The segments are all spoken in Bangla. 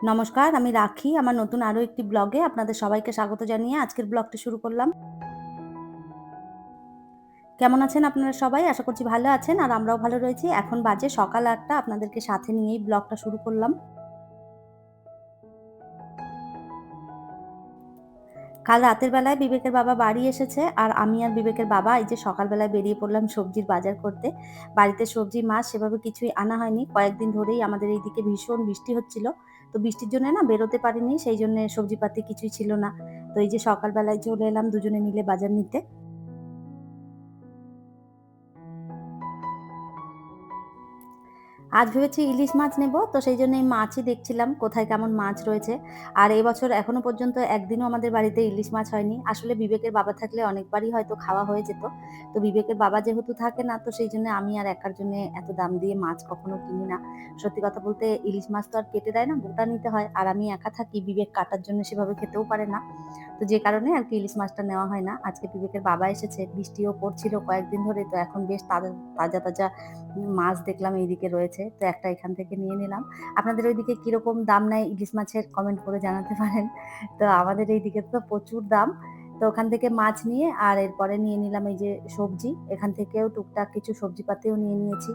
নমস্কার, আমি রাখি। আমার নতুন আরও একটি ব্লগে আপনাদের সবাইকে স্বাগত জানিয়ে আজকের ব্লগটি শুরু করলাম। কেমন আছেন আপনারা সবাই? আশা করছি ভালো আছেন আর আমরাও ভালো রয়েছি। এখন বাজে সকাল আটটা আপনাদেরকে সাথে নিয়েই ব্লগটা শুরু করলাম। কাল রাতের বেলায় বিবেকের বাবা বাড়ি এসেছে আর আমি আর বিবেকের বাবা এই যে সকালবেলায় বেরিয়ে পড়লাম সবজির বাজার করতে। বাড়িতে সবজি মাছ সেভাবে কিছুই আনা হয়নি। কয়েকদিন ধরেই আমাদের এইদিকে ভীষণ বৃষ্টি হচ্ছিল। তো বৃষ্টির জন্য না বেরোতে পারিনি। সেই জন্য সবজিপাতি কিছুই ছিল না। তো এই যে সকালবেলায় চলে এলাম দুজনে মিলে বাজার নিতে। আজ ভেবেছি ইলিশ মাছ নেব, তো সেই জন্য এই মাছই দেখছিলাম কোথায় কেমন মাছ রয়েছে। আর এবছর এখনও পর্যন্ত একদিনও আমাদের বাড়িতে ইলিশ মাছ হয়নি। আসলে বিবেকের বাবা থাকলে অনেকবারই হয়তো খাওয়া হয়ে যেত। তো বিবেকের বাবা যেহেতু থাকে না, তো সেই জন্য আমি আর একার জন্য এত দাম দিয়ে মাছ কখনো কিনি না। সত্যি কথা বলতে ইলিশ মাছ তো আর কেটে দেয় না, গোটা নিতে হয়। আর আমি একা থাকি, বিবেক কাটার জন্য সেভাবে খেতেও পারে না। তো যে কারণে আর কি ইলিশ মাছটা নেওয়া হয় না। আজকে বিবেকের বাবা এসেছে, বৃষ্টিও পড়ছিল কয়েকদিন ধরে, তো এখন বেশ তাজা তাজা তাজা মাছ দেখলাম এইদিকে রয়েছে, তো একটা এখান থেকে নিয়ে নিলাম। আপনাদের ওইদিকে কীরকম দাম নেয় ইলিশ মাছের কমেন্ট করে জানাতে পারেন। তো আমাদের এইদিকে তো প্রচুর দাম। তো ওখান থেকে মাছ নিয়ে আর এরপরে নিয়ে নিলাম এই যে সবজি। এখান থেকেও টুকটাক কিছু সবজিপাতিও নিয়ে নিয়েছি।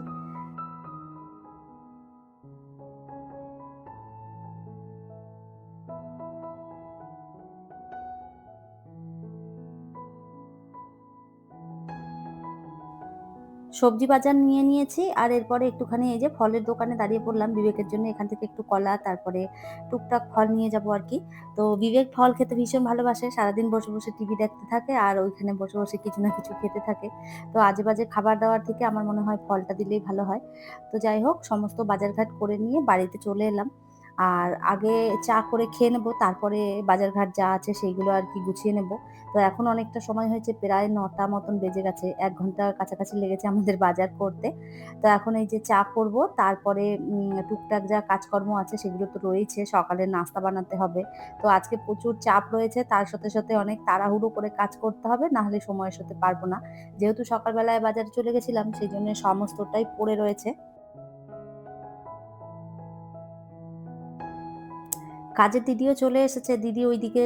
সবজি বাজার নিয়ে নিয়েছি, আর এরপরে একটুখানি এই যে ফলের দোকানে দাঁড়িয়ে পড়লাম। বিবেকের জন্য এখান থেকে একটু কলা, তারপরে টুকটাক ফল নিয়ে যাব আর কি। তো বিবেক ফল খেতে ভীষণ ভালোবাসে, সারাদিন বসে বসে টিভি দেখতে থাকে, আর ওইখানে বসে বসে কিছু না কিছু খেতে থাকে। তো আজে বাজে খাবার দাবার থেকে আমার মনে হয় ফলটা দিলেই ভালো হয়। তো যাই হোক, সমস্ত বাজারঘাট করে নিয়ে বাড়িতে চলে এলাম। আর আগে চা করে খেয়ে নেব, তারপরে বাজারঘাট যা আছে সেইগুলো আর কি গুছিয়ে নেব। তো এখন অনেকটা সময় হয়েছে, প্রায় নটা মতন বেজে গেছে, এক ঘণ্টার কাছাকাছি লেগেছে আমাদের বাজার করতে। তো এখন এই যে চা করব, তারপরে টুকটাক যা কাজকর্ম আছে সেগুলো তো রয়েছে, সকালে নাস্তা বানাতে হবে। তো আজকে প্রচুর চাপ রয়েছে, তার সাথে সাথে অনেক তাড়াহুড়ো করে কাজ করতে হবে না হলে সময়ের সাথে পারব না। যেহেতু সকালবেলায় বাজারে চলে গেছিলাম, সেই জন্য সমস্তটাই পড়ে রয়েছে। কাজের দিদিও চলে এসেছে, দিদি ওইদিকে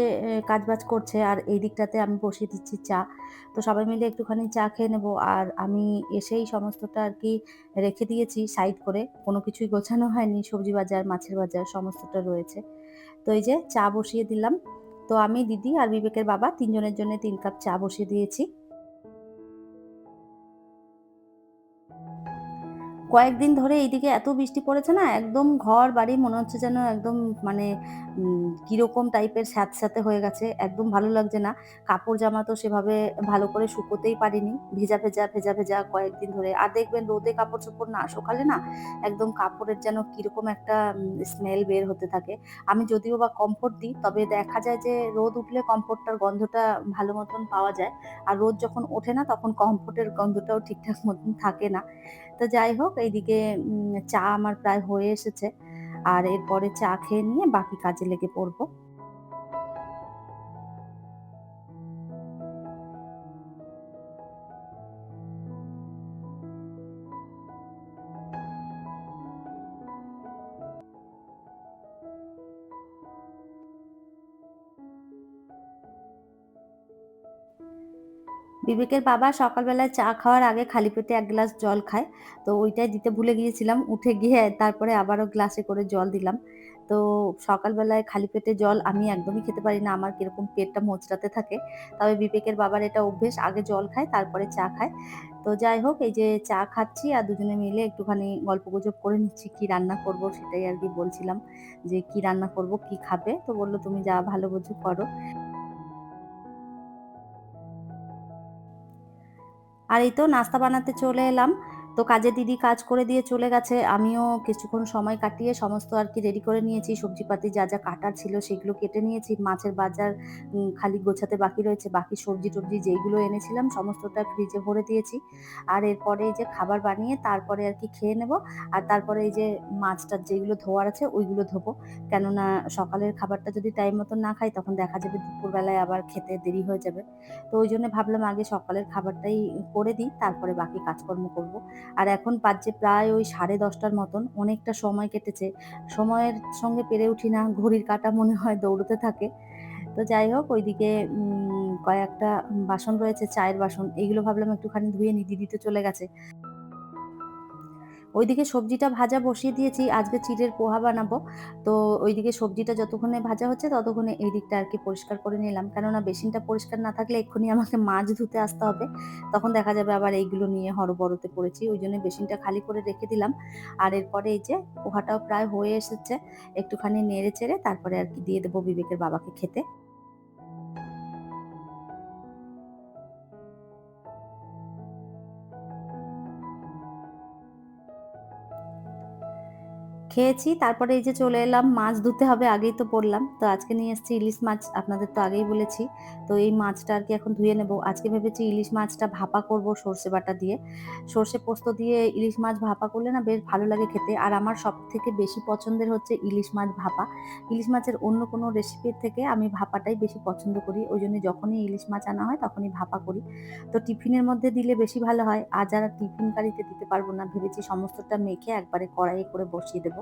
কাজবাজ করছে আর এই দিকটাতে আমি বসিয়ে দিচ্ছি চা। তো সবাই মিলে একটুখানি চা খেয়ে নেব আর আমি এসেই সমস্তটা আর কি রেখে দিয়েছি সাইড করে। কোনো কিছুই গোছানো হয়নি, সবজি বাজার, মাছের বাজার সমস্তটা রয়েছে। তো এই যে চা বসিয়ে দিলাম। তো আমি, দিদি আর বিবেকের বাবা তিনজনের জন্য তিন কাপ চা বসিয়ে দিয়েছি। কয়েকদিন ধরে এইদিকে এত বৃষ্টি পড়েছে না, একদম ঘর বাড়ি মনে হচ্ছে যেন একদম মানে কীরকম টাইপের স্যাঁতস্যাঁতে হয়ে গেছে, একদম ভালো লাগছে না। কাপড় জামা তো সেভাবে ভালো করে শুকোতেই পারিনি, ভেজা ভেজা ভেজা ভেজা কয়েকদিন ধরে। আর দেখবেন রোদে কাপড় চোপড় না শুকালে না, একদম কাপড়ের যেন কীরকম একটা স্মেল বের হতে থাকে। আমি যদিও বা কমফোর্ট দিই, তবে দেখা যায় যে রোদ উঠলে কমফোর্টটার গন্ধটা ভালো মতন পাওয়া যায়। আর রোদ যখন ওঠে না, তখন কমফোর্টের গন্ধটাও ঠিকঠাক মতন থাকে না। তো যাই হোক এইদিকে চা আমার প্রায় হয়ে এসেছে। আর এরপরে চা খেয়ে নিয়ে বাকি কাজে লেগে পড়ব। বিবেকের বাবা সকালবেলায় চা খাওয়ার আগে খালি পেটে এক গ্লাস জল খায়। তো ওইটাই দিতে ভুলে গিয়েছিলাম। উঠে গিয়ে তারপরে আবারও গ্লাসে করে জল দিলাম। তো সকালবেলায় খালি পেটে জল আমি একদমই খেতে পারি না। আমার কীরকম পেটটা মোচড়াতে থাকে। তবে বিবেকের বাবার এটা অভ্যেস। আগে জল খায়, তারপরে চা খায়। তো যাই হোক, এই যে চা খাচ্ছি আর দুজনে মিলে একটুখানি গল্প গুজব করে নিচ্ছি, কি রান্না করব সেটাই আর কি বলছিলাম যে কি রান্না করব, কি খাবে? তো বলল, তুমি যা ভালো বুঝো করো। আর এই তো নাস্তা বানাতে চলে এলাম। তো কাজের দিদি কাজ করে দিয়ে চলে গেছে। আমিও কিছুক্ষণ সময় কাটিয়ে সমস্ত আর কি রেডি করে নিয়েছি। সবজিপাতি যা যা কাটার ছিল সেগুলো কেটে নিয়েছি। মাছের বাজার খালি গোছাতে বাকি রয়েছে। বাকি সবজি টবজি যেইগুলো এনেছিলাম সমস্তটা ফ্রিজে ভরে দিয়েছি। আর এরপরে এই যে খাবার বানিয়ে তারপরে আর কি খেয়ে নেব। আর তারপরে এই যে মাছটা যেগুলো ধোয়ার আছে ওইগুলো ধোবো। কেননা সকালের খাবারটা যদি টাইম মতো না খাই তখন দেখা যাবে দুপুরবেলায় আবার খেতে দেরি হয়ে যাবে। তো ওই জন্য ভাবলাম আগে সকালের খাবারটাই করে দিই, তারপরে বাকি কাজকর্ম করব। আর এখন পাচ্ছে প্রায় ওই সাড়ে দশটার মতন, অনেকটা সময় কেটেছে। সময়ের সঙ্গে পেরে উঠি না, ঘড়ির কাটা মনে হয় দৌড়তে থাকে। তো যাই হোক, ওইদিকে কয়েকটা বাসন রয়েছে, চায়ের বাসন এইগুলো ভাবলাম একটুখানি ধুয়ে নি, দিদি তো চলে গেছে। ওইদিকে সবজিটা ভাজা বসিয়ে দিয়েছি, আজকে চিড়ের পোহা বানাবো। তো ওইদিকে সবজিটা যতক্ষণে ভাজা হচ্ছে ততক্ষণে এই দিকটা আর কি পরিষ্কার করে নিলাম। কেননা বেসিনটা পরিষ্কার না থাকলে এক্ষুনি আমাকে মাছ ধুতে আসতে হবে। তখন দেখা যাবে আবার এইগুলো নিয়ে হরবড়তে পড়েছি ওই জন্য বেসিনটা খালি করে রেখে দিলাম। আর এরপরে এই যে পোহাটাও প্রায় হয়ে এসেছে, একটুখানি নেড়ে চেড়ে তারপরে আর কি দিয়ে দেবো বিবেকের বাবাকে খেতে। খেয়েছি, তারপরে এই যে চলে এলাম, মাছ ধুতে হবে আগেই তো বললাম। তো আজকে নিয়ে এসেছি ইলিশ মাছ, আপনাদের তো আগেই বলেছি। তো এই মাছটা আর কি এখন ধুয়ে নেব। আজকে ভেবেছি ইলিশ মাছটা ভাপা করব সর্ষে বাটা দিয়ে। সর্ষে পোস্ত দিয়ে ইলিশ মাছ ভাপা করলে না বেশ ভালো লাগে খেতে। আর আমার সব থেকে বেশি পছন্দের হচ্ছে ইলিশ মাছ ভাপা। ইলিশ মাছের অন্য কোনো রেসিপির থেকে আমি ভাপাটাই বেশি পছন্দ করি। ওই জন্য যখনই ইলিশ মাছ আনা হয় তখনই ভাপা করি। তো টিফিনের মধ্যে দিলে বেশি ভালো হয়। আর যারা টিফিন কারিতে দিতে পারব না। ভেবেছি সমস্তটা মেখে একবারে কড়াইয়ে করে বসিয়ে দেবো।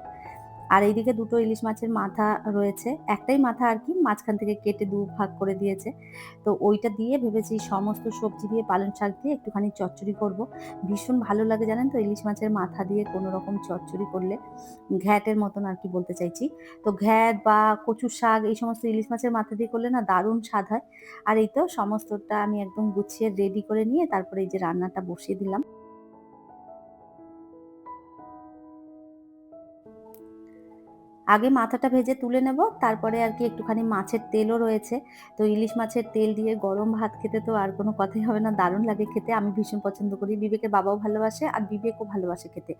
আর এইদিকে দুটো ইলিশ মাছের মাথা রয়েছে। একটাই মাথা আর কি মাঝখান থেকে কেটে দু ভাগ করে দিয়েছে। তো ওইটা দিয়ে ভেবেছি সমস্ত সবজি দিয়ে পালং শাক দিয়ে একটুখানি চচ্চড়ি করব। ভীষণ ভালো লাগে জানেন তো ইলিশ মাছের মাথা দিয়ে কোনো রকম চচ্চড়ি করলে। ঘ্যাটের মতন আর কি বলতে চাইছি। তো ঘ্যাট বা কচুর শাক এই সমস্ত ইলিশ মাছের মাথা দিয়ে করলে না দারুণ স্বাদ হয়। আর এই তো সমস্তটা আমি একদম গুছিয়ে রেডি করে নিয়ে তারপরে এই যে রান্নাটা বসিয়ে দিলাম। আগে মাথাটা ভেজে তুলে নেব, তারপরে আর কি একটুখানি মাছের তেলও রয়েছে। তো ইলিশ মাছের তেল দিয়ে গরম ভাত খেতে তো আর কোনো কথাই হবে না, দারুণ লাগে খেতে। আমি ভীষণ পছন্দ করি, বিবেকের বাবাও ভালোবাসে আর বিবেকও ভালোবাসে খেতে।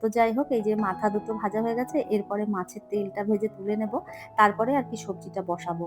তো যাই হোক, এই যে মাথা দুটো ভাজা হয়ে গেছে, এরপরে মাছের তেলটা ভেজে তুলে নেব, তারপরে আর কি সবজিটা বসাবো।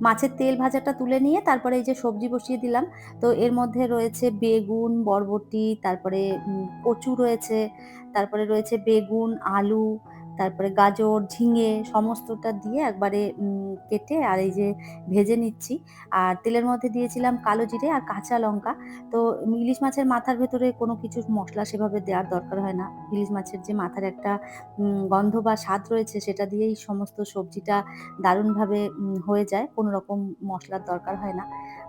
মাছের তেল ভাজাটা তুলে নিয়ে তারপরে এই যে সবজি বসিয়ে দিলাম। তো এর মধ্যে রয়েছে বেগুন, বরবটি, তারপরে কচু রয়েছে, তারপরে রয়েছে বেগুন, আলু তারপরে গাজর, ঝিঙে সমস্তটা দিয়ে একবারে কেটে আর এই যে ভেজে নিচ্ছি। আর তেলের মধ্যে দিয়েছিলাম কালো জিরে আর কাঁচা লঙ্কা। তো ইলিশ মাছের মাথার ভেতরে কোনো কিছু মশলা সেভাবে দেওয়ার দরকার হয় না। ইলিশ মাছের যে মাথার একটা গন্ধ বা স্বাদ রয়েছে সেটা দিয়েই সমস্ত সবজিটা দারুণভাবে হয়ে যায়। কোনো রকম মশলার দরকার হয় না।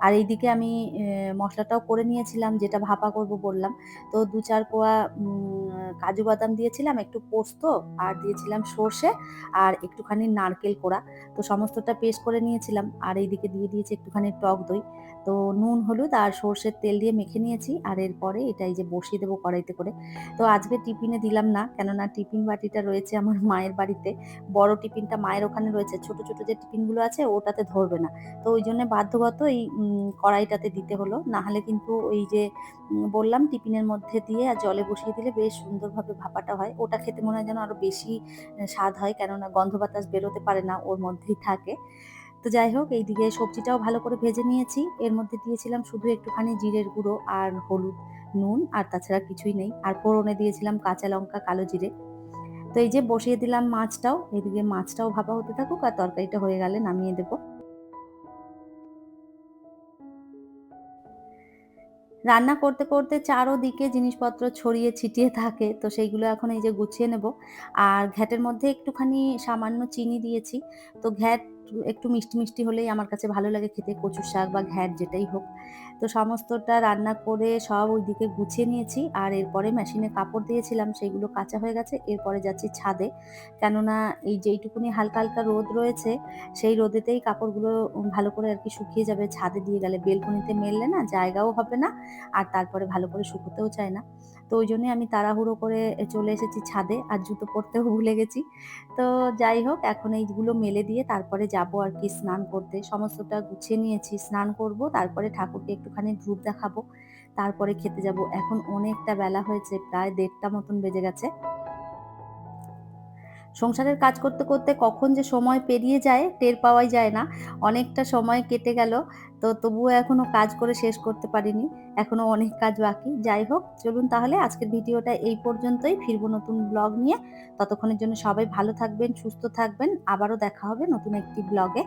আর এইদিকে আমি মশলাটাও করে নিয়েছিলাম, যেটা ভাপা করব বললাম। তো দু চার কোয়া কাজু বাদাম দিয়েছিলাম, একটু পোস্ত আর দিয়েছিলাম সর্ষে আর একটুখানি নারকেল কোড়া। তো সমস্তটা পেস্ট করে নিয়েছিলাম আর এইদিকে দিয়ে দিয়েছি একটুখানি টক দই। তো নুন, হলুদ আর সর্ষের তেল দিয়ে মেখে নিয়েছি। আর এরপরে এটা এই যে বসিয়ে দেবো কড়াইতে করে। তো আজকে টিফিনে দিলাম না, কেননা টিফিন বাটিটা রয়েছে আমার মায়ের বাড়িতে। বড় টিফিনটা মায়ের ওখানে রয়েছে, ছোট ছোট যে টিফিনগুলো আছে ওটাতে ধরবে না। তো ওই জন্য বাধ্যগত এই কড়াইটাতে দিতে হলো। না হলে কিন্তু ওই যে বললাম টিফিনের মধ্যে দিয়ে আর জলে বসিয়ে দিলে বেশ সুন্দরভাবে ভাপাটা হয়। ওটা খেতে মনে হয় যেন আরও বেশি স্বাদ হয়, কেননা গন্ধ বাতাস বেরোতে পারে না ওর মধ্যেই থাকে। তো যাই হোক, এইদিকে সবজিটাও ভালো করে ভেজে নিয়েছি। এর মধ্যে দিয়েছিলাম শুধু একটুখানি জিরের গুঁড়ো আর হলুদ, নুন আর তাছাড়া কিছুই নেই। আর ফোড়নে দিয়েছিলাম কাঁচা লঙ্কা, কালো জিরে। তো এই যে বসিয়ে দিলাম মাছটাও এদিকে মাছটাও ভাপা হতে থাকুক আর তরকারিটা হয়ে গেলে নামিয়ে দেবো। রান্না করতে করতে চারোদিকে জিনিসপত্র ছড়িয়ে ছিটিয়ে থাকে, তো সেইগুলো এখন এই যে গুছিয়ে নেব। আর ঘ্যাটের মধ্যে একটুখানি সামান্য চিনি দিয়েছি। তো ঘ্যাট একটু মিষ্টি মিষ্টি হলেই আমার কাছে ভালো লাগে খেতে, কচুর শাক বা ঘ্যাট, যেটাই হোক। তো সমস্তটা রান্না করে সব ওইদিকে গুছিয়ে নিয়েছি। আর এরপরে মেশিনে কাপড় দিয়েছিলাম সেইগুলো কাঁচা হয়ে গেছে। এরপরে যাচ্ছি ছাদে। কেননা এই যেইটুকুনি হালকা হালকা রোদ রয়েছে, সেই রোদেতেই কাপড়গুলো ভালো করে আর কি শুকিয়ে যাবে। ছাদে দিয়ে গেলে, বেলকনিতে মেললে না, জায়গাও হবে না। আর তারপরে ভালো করে শুকোতেও চায় না। তো ওই জন্যই আমি তাড়াহুড়ো করে চলে এসেছি ছাদে, আর জুতো পরতেও ভুলে গেছি। তো যাই হোক, এখন এইগুলো মেলে দিয়ে তারপরে যাব আর কি স্নান করতে। সমস্তটা গুছিয়ে নিয়েছি, স্নান করব, তারপরে ঠাকুরকে একটুখানি ধূপ দেখাবো, তারপরে খেতে যাব। এখন অনেকটা বেলা হয়েছে, প্রায় দেড়টা মতন বেজে গেছে। সংসারের কাজ করতে করতে কখন যে সময় পেরিয়ে যায়, টের পাওয়াই যায় না। অনেকটা সময় কেটে গেল, তো তবুও এখনও কাজ করে শেষ করতে পারিনি। এখনও অনেক কাজ বাকি। যাই হোক, চলুন তাহলে আজকের ভিডিওটা এই পর্যন্তই। ফিরবো নতুন ব্লগ নিয়ে। ততক্ষণের জন্য সবাই ভালো থাকবেন, সুস্থ থাকবেন। আবারও দেখা হবে নতুন একটি ব্লগে।